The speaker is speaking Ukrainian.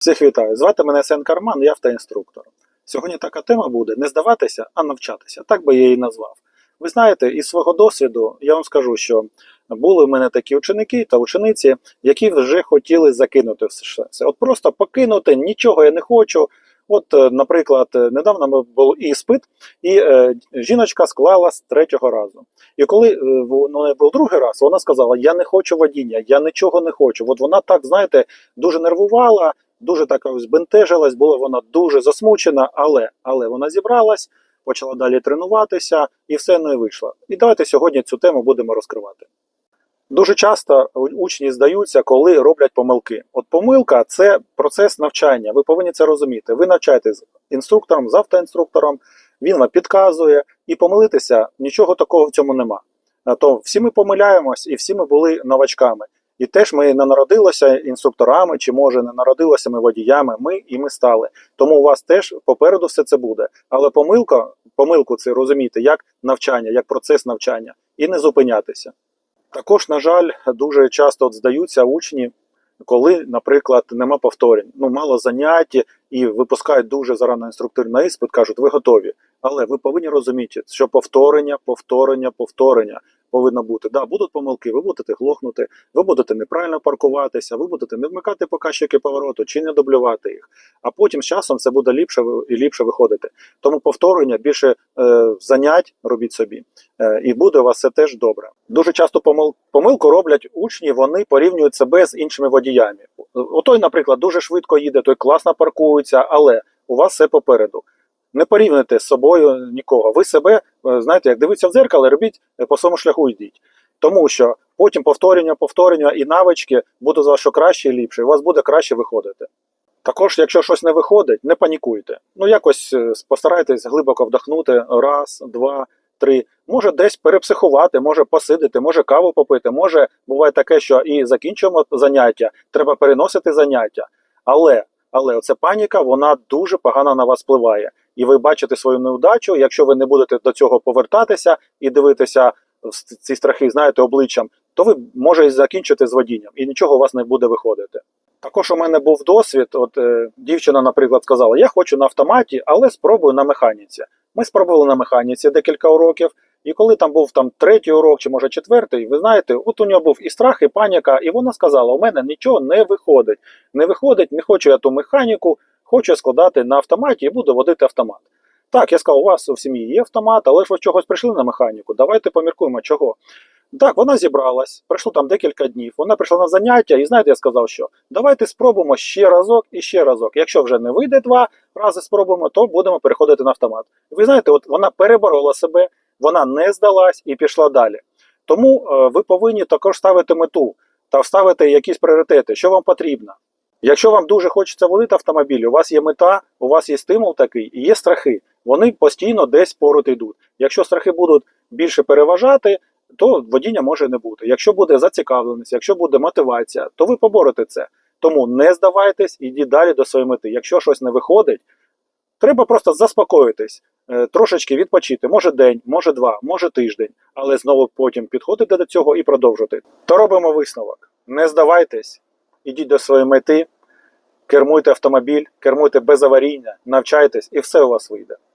Всіх вітаю. Звати мене Сен Карман, я автоінструктор. Сьогодні така тема буде не здаватися, а навчатися. Так би я її назвав. Ви знаєте, із свого досвіду я вам скажу, що були в мене такі ученики та учениці, які вже хотіли закинути все це. От просто покинути, нічого я не хочу. От, е, наприклад, е, недавно був іспит, і е, жіночка склала з третього разу. І коли е, ну, не був другий раз, вона сказала: Я не хочу водіння, я нічого не хочу. От вона так, знаєте, дуже нервувала, дуже так ось бентежилась, була вона дуже засмучена, але, але вона зібралась, почала далі тренуватися і все не вийшло. І давайте сьогодні цю тему будемо розкривати. Дуже часто учні здаються, коли роблять помилки. От помилка це процес навчання. Ви повинні це розуміти. Ви навчаєтесь з інструктором, з автоінструктором, він вам підказує, і помилитися нічого такого в цьому нема. То всі ми помиляємось, і всі ми були новачками. І теж ми не народилися інструкторами, чи може не народилися ми водіями. Ми і ми стали. Тому у вас теж попереду все це буде. Але помилка, помилку це розуміти як навчання, як процес навчання, і не зупинятися. Також, на жаль, дуже часто от здаються учні, коли, наприклад, нема повторень. Ну, мало занять і випускають дуже зарано інструктор на іспит, кажуть, ви готові. Але ви повинні розуміти, що повторення, повторення, повторення повинно бути. Да, будуть помилки, ви будете глохнути, ви будете неправильно паркуватися, ви будете не вмикати показчики повороту чи не дублювати їх. А потім з часом це буде ліпше і ліпше виходити. Тому повторення більше е, занять робіть собі, е, і буде у вас все теж добре. Дуже часто помил, помилку роблять учні, вони порівнюють себе з іншими водіями. Отой, наприклад, дуже швидко їде, той класно паркується, але у вас все попереду. Не порівнюйте з собою нікого. Ви себе, е, знаєте, як дивитися в дзеркало, робіть е, по своєму шляху йдіть. Тому що потім повторення, повторення і навички будуть за що краще і ліпше, і у вас буде краще виходити. Також, якщо щось не виходить, не панікуйте. Ну якось е, постарайтесь глибоко вдохнути раз, два, три. Може десь перепсихувати, може посидити, може каву попити. Може буває таке, що і закінчуємо заняття, треба переносити заняття. Але але оця паніка вона дуже погано на вас впливає. І ви бачите свою неудачу. Якщо ви не будете до цього повертатися і дивитися ці страхи, знаєте, обличчям, то ви може закінчити з водінням, і нічого у вас не буде виходити. Також у мене був досвід. От е, дівчина, наприклад, сказала: Я хочу на автоматі, але спробую на механіці. Ми спробували на механіці декілька уроків. І коли там був там третій урок, чи може четвертий, ви знаєте, от у нього був і страх, і паніка, і вона сказала: у мене нічого не виходить. Не виходить, не хочу я ту механіку, хочу складати на автоматі і буду водити автомат. Так, я сказав, у вас у сім'ї є автомат, але ж ви чогось прийшли на механіку. Давайте поміркуємо, чого. Так, вона зібралась, пройшло там декілька днів. Вона прийшла на заняття, і знаєте, я сказав, що давайте спробуємо ще разок і ще разок. Якщо вже не вийде два рази спробуємо, то будемо переходити на автомат. Ви знаєте, от вона переборола себе, вона не здалась і пішла далі. Тому е, ви повинні також ставити мету та вставити якісь пріоритети, що вам потрібно. Якщо вам дуже хочеться водити автомобіль, у вас є мета, у вас є стимул такий і є страхи. Вони постійно десь поруч йдуть. Якщо страхи будуть більше переважати, то водіння може не бути. Якщо буде зацікавленість, якщо буде мотивація, то ви поборете це. Тому не здавайтесь, ідіть далі до своєї мети. Якщо щось не виходить, треба просто заспокоїтись, е, трошечки відпочити. Може день, може два, може тиждень, але знову потім підходити до цього і продовжити. То робимо висновок. Не здавайтесь, ідіть до своєї мети, кермуйте автомобіль, кермуйте без аварійня, навчайтесь, і все у вас вийде.